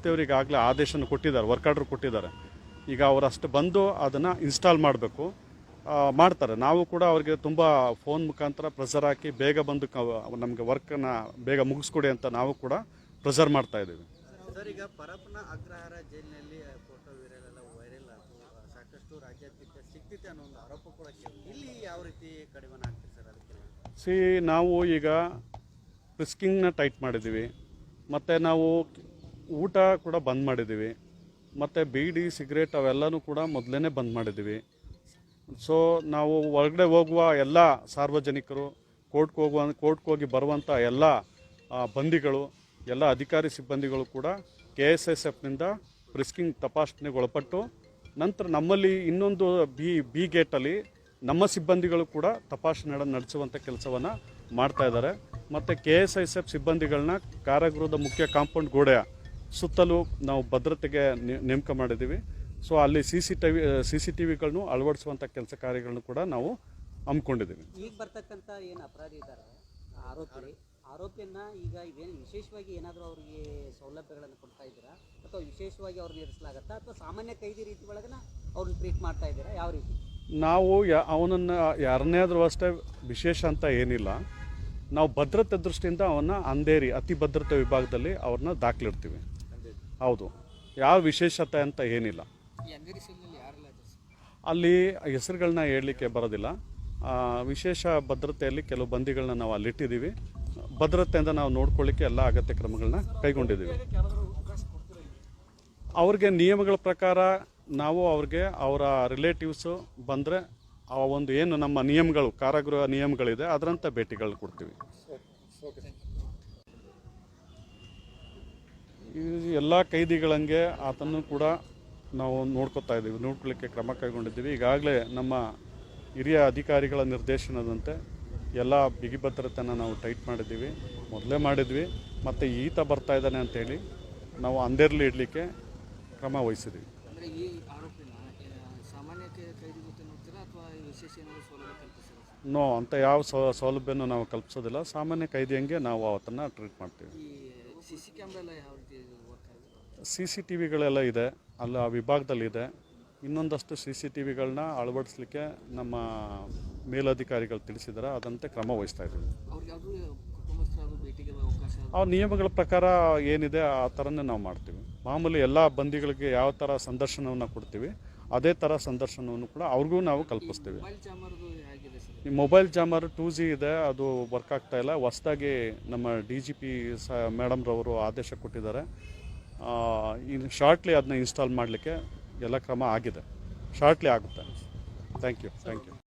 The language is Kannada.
ಸಂಸ್ಥೆಯವರು ಆಗಲೇ ಆದೇಶನ ಕೊಟ್ಟಿದ್ದಾರೆ ವರ್ಕ್ ಆರ್ಡರ್ ಕೊಟ್ಟಿದ್ದಾರೆ. ಈಗ ಅವರಷ್ಟು ಬಂದು ಅದನ್ನು ಇನ್ಸ್ಟಾಲ್ ಮಾಡಬೇಕು ಮಾಡ್ತಾರೆ. ನಾವು ಕೂಡ ಅವರಿಗೆ ತುಂಬ ಫೋನ್ ಮುಖಾಂತರ ಪ್ರೆಸರ್ ಹಾಕಿ ಬೇಗ ಬಂದು ನಮಗೆ ವರ್ಕನ್ನ ಬೇಗ ಮುಗಿಸ್ಕೊಡಿ ಅಂತ ನಾವು ಕೂಡ ಪ್ರೆಸರ್ ಮಾಡ್ತಾ ಇದ್ದೀವಿ. ಸರ್ ಈಗ ಪರಪ್ಪನ ಅಗ್ರಹಾರ ಜೈಲಿನಲ್ಲಿ ಫೋಟೋ ವೈರಲ್ ಎಲ್ಲ ವೈರಲ್ ಸಾಕಷ್ಟು ರಾಜ್ಯಾದ್ಯಂತ ಸಿಗ್ತಿದೆ ಅನ್ನೋ ಒಂದು ಆರೋಪ ಕೂಡ ಇಲ್ಲಿ ಯಾವ ರೀತಿ ಕಡಿಮೆ ಆಗ್ತಿದೆ ಸರ್ ಅದಕ್ಕೆ? ಸಿ ನಾವು ಈಗ ಪ್ರಿಸ್ಕಿಂಗ್ನ ಟೈಟ್ ಮಾಡಿದ್ದೀವಿ. ಮತ್ತು ನಾವು ಊಟ ಕೂಡ ಬಂದ್ ಮಾಡಿದ್ದೀವಿ. ಮತ್ತು ಬೀಡಿ, ಸಿಗರೇಟ್ ಅವೆಲ್ಲನೂ ಕೂಡ ಮೊದಲೇ ಬಂದ್ ಮಾಡಿದ್ದೀವಿ. ಸೊ ನಾವು ಹೊರಗಡೆ ಹೋಗುವ ಎಲ್ಲ ಸಾರ್ವಜನಿಕರು, ಕೋರ್ಟ್ಗೆ ಹೋಗುವ, ಕೋರ್ಟ್ಗೆ ಹೋಗಿ ಬರುವಂಥ ಎಲ್ಲ ಬಂದಿಗಳು, ಎಲ್ಲ ಅಧಿಕಾರಿ ಸಿಬ್ಬಂದಿಗಳು ಕೂಡ ಕೆ ಎಸ್ ಎಸ್ ಎಫ್ನಿಂದ ಪ್ರಿಸ್ಕಿಂಗ್ ತಪಾಸಣೆಗೆ ಒಳಪಟ್ಟು, ನಂತರ ನಮ್ಮಲ್ಲಿ ಇನ್ನೊಂದು ಬಿ ಬಿ ಗೇಟಲ್ಲಿ ನಮ್ಮ ಸಿಬ್ಬಂದಿಗಳು ಕೂಡ ತಪಾಸಣೆ ನಡೆಸುವಂಥ ಕೆಲಸವನ್ನು ಮಾಡ್ತಾ ಇದ್ದಾರೆ. ಮತ್ತು ಕೆ ಎಸ್ ಐ ಎಫ್ ಸಿಬ್ಬಂದಿಗಳನ್ನ ಕಾರಾಗೃಹದ ಮುಖ್ಯ ಕಾಂಪೌಂಡ್ ಗೋಡೆಯ ಸುತ್ತಲೂ ನಾವು ಭದ್ರತೆಗೆ ನೇಮಕ ಮಾಡಿದ್ದೀವಿ. ಸೊ ಅಲ್ಲಿ C C T V C C T ವಿಗಳನ್ನು ಅಳವಡಿಸುವಂಥ ಕೆಲಸ ಕಾರ್ಯಗಳನ್ನು ಕೂಡ ನಾವು ಹಮ್ಮಿಕೊಂಡಿದ್ದೀವಿ. ಈಗ ಬರ್ತಕ್ಕಂಥ ಏನು ಅಪರಾಧಿ ಇದ್ದಾರೆ ಆರೋಪಿ. ಆರೋಪಿಯನ್ನ ಈಗ ಇವೇನು ವಿಶೇಷವಾಗಿ ಏನಾದರೂ ಅವರಿಗೆ ಸೌಲಭ್ಯಗಳನ್ನು ಕೊಡ್ತಾ ಇದ್ದೀರಾ? ಅಥವಾ ವಿಶೇಷವಾಗಿ ಅವ್ರನ್ನ ಇರಿಸಲಾಗತ್ತಾ ಅಥವಾ ಸಾಮಾನ್ಯ ಕೈದಿ ರೀತಿ ಒಳಗನ ಅವ್ರನ್ನ ಟ್ರೀಟ್ ಮಾಡ್ತಾ ಇದ್ದೀರಾ? ಯಾವ ರೀತಿ? ನಾವು ಯಾ ಅವನನ್ನು ಯಾರನ್ನೇ ಆದರೂ ಅಷ್ಟೇ ವಿಶೇಷ ಅಂತ ಏನಿಲ್ಲ. ನಾವು ಭದ್ರತೆ ದೃಷ್ಟಿಯಿಂದ ಅವನ್ನ ಅಂದೇರಿ ಅತಿ ಭದ್ರತೆ ವಿಭಾಗದಲ್ಲಿ ಅವ್ರನ್ನ ದಾಖಲಿಡ್ತೀವಿ ಹೌದು. ಯಾವ ವಿಶೇಷತೆ ಅಂತ ಏನಿಲ್ಲ. ಅಲ್ಲಿ ಹೆಸರುಗಳನ್ನ ಹೇಳಲಿಕ್ಕೆ ಬರೋದಿಲ್ಲ. ವಿಶೇಷ ಭದ್ರತೆಯಲ್ಲಿ ಕೆಲವು ಬಂದಿಗಳನ್ನ ನಾವು ಅಲ್ಲಿಟ್ಟಿದ್ದೀವಿ. ಭದ್ರತೆಯಿಂದ ನಾವು ನೋಡ್ಕೊಳ್ಳಿಕ್ಕೆ ಎಲ್ಲ ಅಗತ್ಯ ಕ್ರಮಗಳನ್ನ ಕೈಗೊಂಡಿದ್ದೀವಿ. ಅವ್ರಿಗೆ ನಿಯಮಗಳ ಪ್ರಕಾರ ನಾವು ಅವ್ರಿಗೆ ಅವರ ರಿಲೇಟಿವ್ಸು ಬಂದರೆ ಆ ಒಂದು ಏನು ನಮ್ಮ ನಿಯಮಗಳು ಕಾರಾಗೃಹ ನಿಯಮಗಳಿದೆ ಅದರಂಥ ಭೇಟಿಗಳು ಕೊಡ್ತೀವಿ. ಈ ಎಲ್ಲ ಕೈದಿಗಳಂಗೆ ಆತನ್ನು ಕೂಡ ನಾವು ನೋಡ್ಕೊತಾ ಇದ್ದೀವಿ. ನೋಡ್ಕೊಳ್ಳಿಕ್ಕೆ ಕ್ರಮ ಕೈಗೊಂಡಿದ್ದೀವಿ. ಈಗಾಗಲೇ ನಮ್ಮ ಹಿರಿಯ ಅಧಿಕಾರಿಗಳ ನಿರ್ದೇಶನದಂತೆ ಎಲ್ಲ ಬಿಗಿ ಭದ್ರತೆಯನ್ನು ನಾವು ಟೈಟ್ ಮಾಡಿದ್ದೀವಿ. ಮೊದಲೇ ಮಾಡಿದ್ವಿ. ಮತ್ತು ಈತ ಬರ್ತಾ ಇದ್ದಾನೆ ಅಂತೇಳಿ ನಾವು ಅಂದೇರ್ಲಿ ಇಡಲಿಕ್ಕೆ ಕ್ರಮ ವಹಿಸಿದ್ವಿ ನೋ ಅಂತ ಯಾವ ಸೌಲಭ್ಯನೂ ನಾವು ಕಲ್ಪಿಸೋದಿಲ್ಲ. ಸಾಮಾನ್ಯ ಕೈದಿಯಂಗೆ ನಾವು ಅವತ್ತನ್ನು ಟ್ರೀಟ್ ಮಾಡ್ತೀವಿ. ಸಿ ಸಿ ಕ್ಯಾಮ್ರಾ ಯಾವ ರೀತಿ ವರ್ಕ್ ಆಗುತ್ತೆ ಸಿ ಸಿ ಟಿ ವಿಗಳೆಲ್ಲ ಇದೆ. ಅಲ್ಲಿ ಆ ವಿಭಾಗದಲ್ಲಿದೆ. ಇನ್ನೊಂದಷ್ಟು ಸಿ ಸಿ ಟಿ ವಿಗಳನ್ನ ಅಳವಡಿಸ್ಲಿಕ್ಕೆ ನಮ್ಮ ಮೇಲಧಿಕಾರಿಗಳು ತಿಳಿಸಿದ್ದಾರೆ. ಅದಂತೆ ಕ್ರಮ ವಹಿಸ್ತಾ ಇದ್ದೀವಿ. ಆ ನಿಯಮಗಳ ಪ್ರಕಾರ ಏನಿದೆ ಆ ಥರನೇ ನಾವು ಮಾಡ್ತೀವಿ. ಮಾಮೂಲಿ ಎಲ್ಲ ಬಂದಿಗಳಿಗೆ ಯಾವ ಥರ ಸಂದರ್ಶನವನ್ನು ಕೊಡ್ತೀವಿ ಅದೇ ಥರ ಸಂದರ್ಶನವನ್ನು ಕೂಡ ಅವ್ರಿಗೂ ನಾವು ಕಲ್ಪಿಸ್ತೀವಿ. ಈ ಮೊಬೈಲ್ ಜಾಮರ್ ಟೂ ಜಿ ಇದೆ ಅದು ವರ್ಕ್ ಆಗ್ತಾ ಇಲ್ಲ. ಹೊಸ್ದಾಗಿ ನಮ್ಮ ಡಿ ಜಿ ಪಿ ಸ ಮೇಡಮ್ರವರು ಆದೇಶ ಕೊಟ್ಟಿದ್ದಾರೆ. ಇನ್ನು ಶಾರ್ಟ್ಲಿ ಅದನ್ನ ಇನ್ಸ್ಟಾಲ್ ಮಾಡಲಿಕ್ಕೆ ಎಲ್ಲ ಕ್ರಮ ಆಗಿದೆ. ಶಾರ್ಟ್ಲಿ ಆಗುತ್ತೆ. Thank you thank you